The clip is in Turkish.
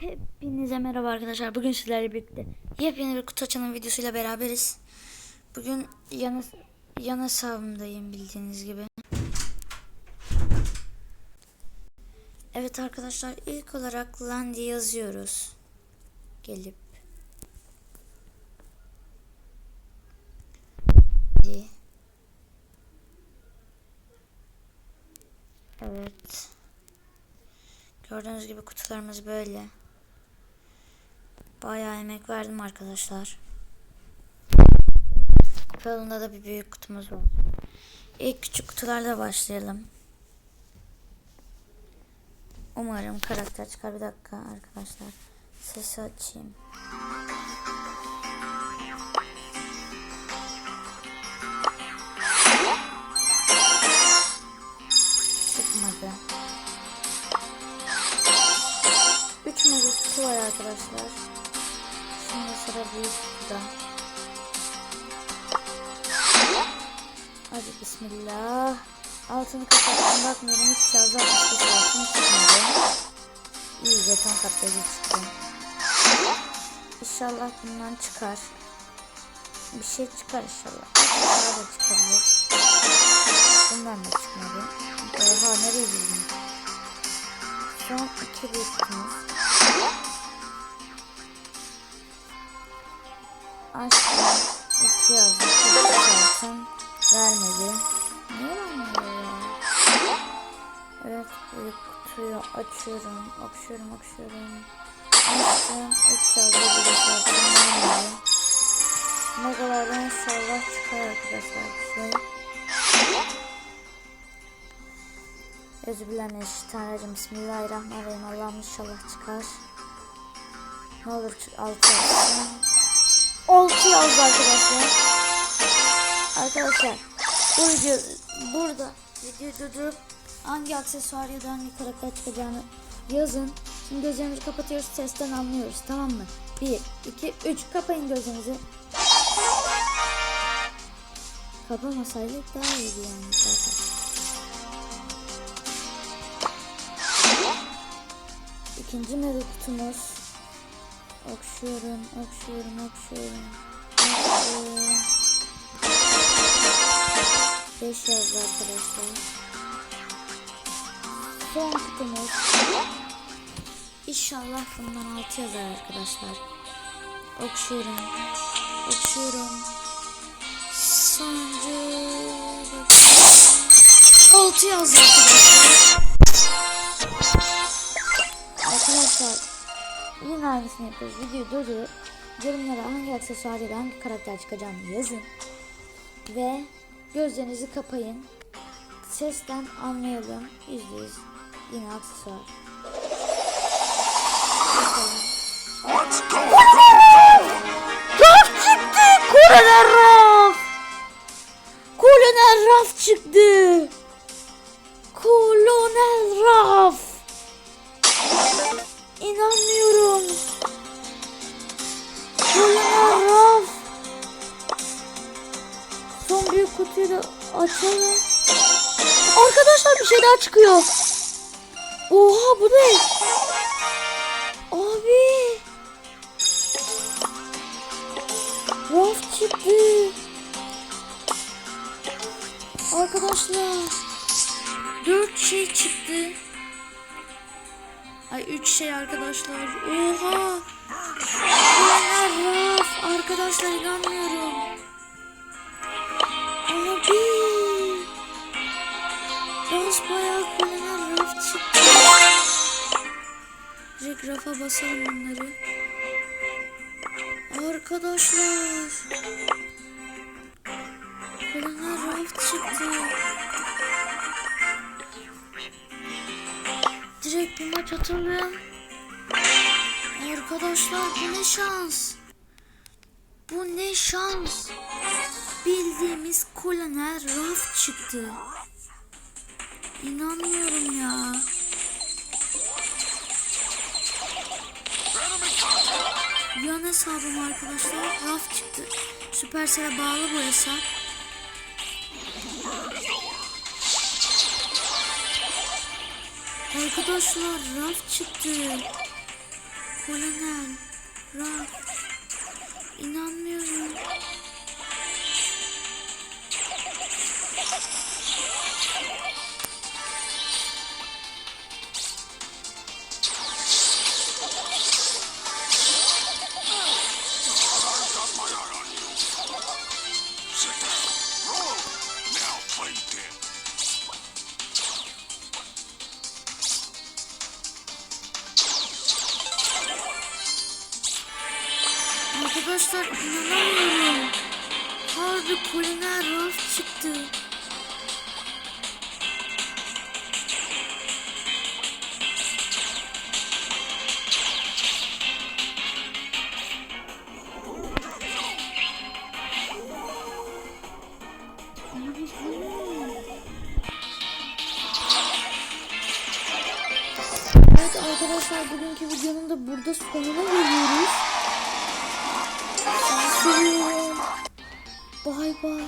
Hepinize merhaba arkadaşlar. Bugün sizlerle birlikte yepyeni bir kutu açılım videosuyla beraberiz. Bugün yan, yan hesabımdayım bildiğiniz gibi. Evet arkadaşlar ilk olarak Landy yazıyoruz. Gelip. Evet. Gördüğünüz gibi kutularımız böyle. Bayağı emek verdim arkadaşlar. Yolunda da bir büyük kutumuz var. İlk küçük kutularla başlayalım. Umarım karakter çıkar. Bir dakika arkadaşlar. Sesi açayım. Çıkmadı. 3 mega kutu var arkadaşlar. Sıra büyük kutuda. Hadi bismillah. Altını kapattım bakmıyorum hiç yazı atmıştı altın çıkmadı. İyi jeton katlayıcı çıktı. İnşallah bundan çıkar. Bir şey çıkar inşallah. Daha da çıkabilir. Bundan da çıkmadı. Oha nereye girdin? Son iki büyük Açtım. İki yazdı. Çok altın. Vermedi. Niye vermiyor ya? Evet büyük kutuyu açıyorum. Okşuyorum okşuyorum. Açtım. Üç yazdı. Bir altın vermedi. Megalardan inşallah çıkar arkadaşlar bir şey. Özübillahineşşeytanirracim. Bismillahirrahmanirrahim. Allah'ım inşallah çıkar. Ne olur 6 yazsın. 6 yazdı arkadaşlar. Arkadaşlar bu video burada videoyu durdurup hangi aksesuar ya da hangi karakter çıkacağını yazın. Şimdi gözlerimizi kapatıyoruz sesten anlıyoruz tamam mı? 1, 2, 3 kapayın gözlerinizi. Kapamasaydık daha iyiydi yani zaten. İkinci mega kutumuz. Okşuyorum, okşuyorum, okşuyorum. Okşuyorum. Beş yazdı arkadaşlar. Son kutumuz. İnşallah bundan altı yazar arkadaşlar. Okşuyorum. Okşuyorum. Sonuncu. Altı yazdı arkadaşlar. Aynısını yapıyoruz. Videoyu durdurup yorumlara hangi aksesuar ya da hangi karakter çıkacağını yazın. Ve gözlerinizi kapayın. Sesten anlayalım. Yüzde yüz yine aksesuar. Bakalım. Raf çıktı! Kolonel Raf! Kolonel Raf çıktı! Arkadaşlar bir şey daha çıkıyor. Oha bu ne? Abi. Raf çıktı. Arkadaşlar. Dört şey çıktı. Ay üç şey arkadaşlar. Oha. Direkt rafa basalım bunları. Arkadaşlar. Kolonel Raf çıktı. Direkt bir maç atalım. Arkadaşlar bu ne şans. Bu ne şans. Bildiğimiz kolonel Raf çıktı. İnanmıyorum ya. Yan hesabım arkadaşlar Raf çıktı. Supercell'e bağlı bu hesap. Arkadaşlar raf çıktı. Kolonel. Raf. İnanmıyorum. Arkadaşlar inanamıyorum. Harbi Kolonel Raf çıktı. Evet arkadaşlar bugünkü videonun da burada sonuna geliyoruz. Bye bye.